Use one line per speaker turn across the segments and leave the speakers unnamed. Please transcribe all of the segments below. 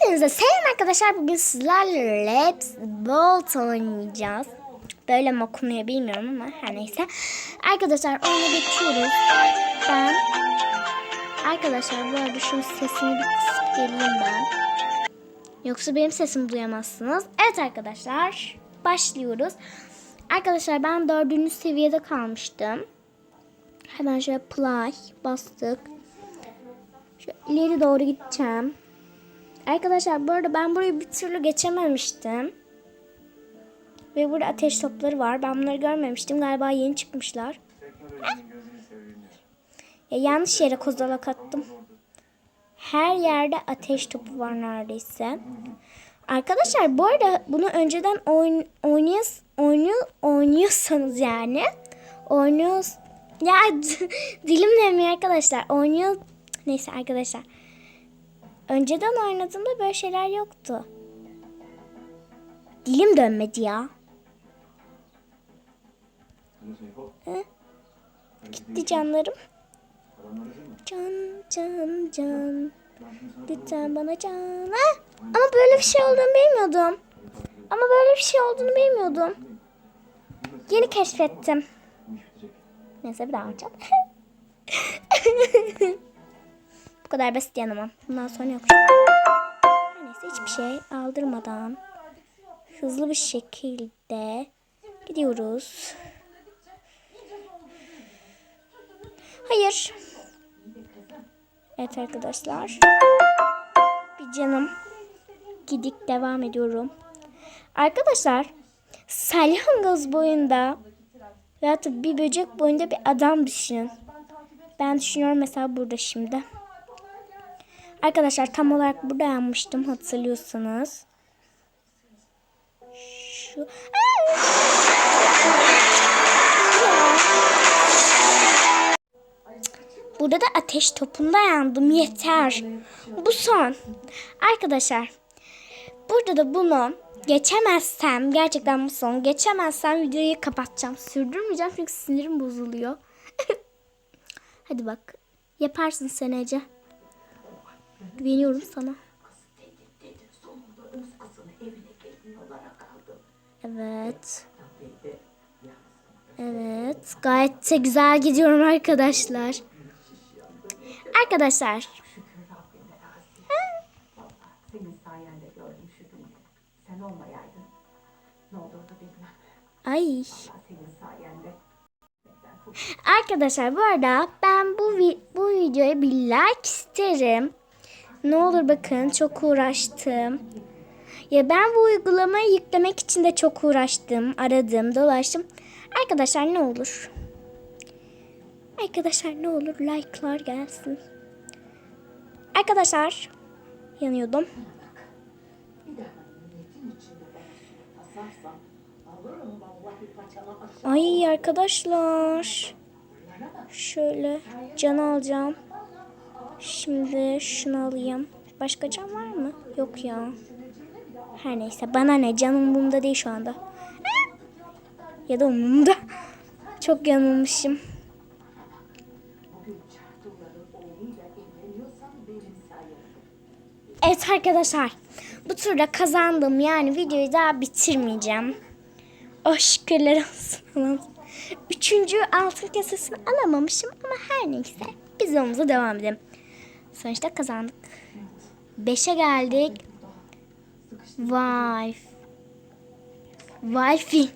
Hepinize selam arkadaşlar. Bugün sizlerle Labs Bolt oynayacağız. Böyle mi okunuyor bilmiyorum ama her neyse. Arkadaşlar oyuna geçiyoruz. Ben Arkadaşlar bu arada şu sesini bir kısıp geleyim ben. Yoksa benim sesimi duyamazsınız. Evet arkadaşlar başlıyoruz. Arkadaşlar ben dördüncü seviyede kalmıştım. Hemen şöyle play bastık. Şöyle ileri doğru gideceğim. Arkadaşlar bu arada ben burayı bir türlü geçememiştim. Ve burada ateş topları var. Ben bunları görmemiştim. Galiba yeni çıkmışlar. Ya yanlış yere kozalak attım. Her yerde ateş topu var neredeyse. Arkadaşlar bu arada bunu önceden oyn oynuyor, oynuyor, oynuyorsanız yani oynuyor ya dilim demiyor arkadaşlar oynuyor neyse arkadaşlar önceden oynadığımda böyle şeyler yoktu. Dilim dönmedi ya. Hı? Gitti canlarım. Can can can. Lütfen bana can. Ha? Ama böyle bir şey olduğunu bilmiyordum. Ama böyle bir şey olduğunu bilmiyordum. Yeni keşfettim. Neyse bir daha açalım. Kadar basit yanımam. Bundan sonra yok. Neyse hiçbir şey aldırmadan hızlı bir şekilde gidiyoruz. Hayır. Evet arkadaşlar. Bir canım. Gidik devam ediyorum. Arkadaşlar salyangoz boyunda veyahut bir böcek boyunda bir adam düşünün. Ben düşünüyorum mesela burada şimdi. Arkadaşlar tam olarak burada yanmıştım hatırlıyorsanız. Şu... Burada da ateş topunda yandım. Yeter. Bu son. Arkadaşlar. Burada da bunu geçemezsem gerçekten bu son. Geçemezsem videoyu kapatacağım. Sürdürmeyeceğim çünkü sinirim bozuluyor. Hadi bak. Yaparsın sen Ece. Güveniyorum sana. Evet. Evet. Gayet de güzel gidiyorum arkadaşlar. Arkadaşlar. Ay. Arkadaşlar bu arada ben bu vi- bu videoya bir like isterim. Ne olur bakın çok uğraştım. Ya ben bu uygulamayı yüklemek için de çok uğraştım. Aradım, dolaştım. Arkadaşlar ne olur? Arkadaşlar ne olur like'lar gelsin. Arkadaşlar yanıyordum. Ay arkadaşlar. Şöyle can alacağım. Şimdi şunu alayım. Başka can var mı? Yok ya. Her neyse bana ne canım umurumda değil şu anda. Ya da umurumda. Çok yanılmışım. Evet arkadaşlar. Bu turda kazandım. Yani videoyu daha bitirmeyeceğim. Oh şükürler olsun. Üçüncü altın kesesini alamamışım ama her neyse. Biz yolumuza devam edelim. Sonuçta kazandık. Beşe geldik. Vay. Wi-Fi.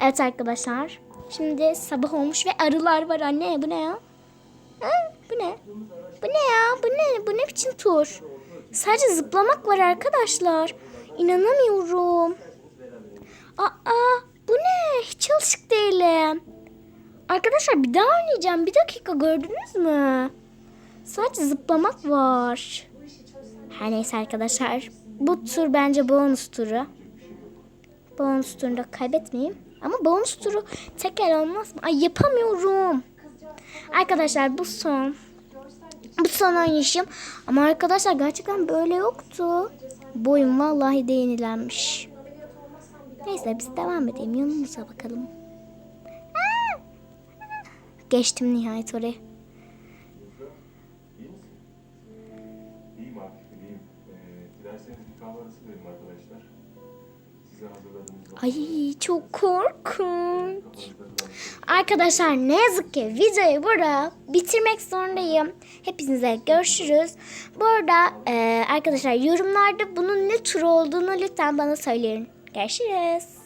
Evet arkadaşlar. Şimdi sabah olmuş ve arılar var anne. Bu ne ya? Ha, bu ne? Bu ne ya? Bu ne? Bu ne biçim tur? Sadece zıplamak var arkadaşlar. İnanamıyorum. Aa, bu ne? Hiç alışık değilim. Arkadaşlar bir daha oynayacağım. Bir dakika gördünüz mü? Sadece zıplamak var. Her neyse arkadaşlar. Bu tur bence bonus turu. Bonus turunda kaybetmeyeyim. Ama bonus turu tek el olmaz mı? Ay yapamıyorum. Arkadaşlar bu son. Bu son oynayışım. Ama arkadaşlar gerçekten böyle yoktu. Boyum vallahi de yenilenmiş. Neyse biz devam edelim. Yanımıza bakalım. Geçtim nihayet oraya.
Kahve arası verelim arkadaşlar. Size hazırladığımız
Ay çok korkunç.
kalan
Arkadaşlar ne yazık ki videoyu burada bitirmek zorundayım. Hepinize görüşürüz. Bu arada e, arkadaşlar yorumlarda bunun ne tür olduğunu lütfen bana söyleyin. Görüşürüz.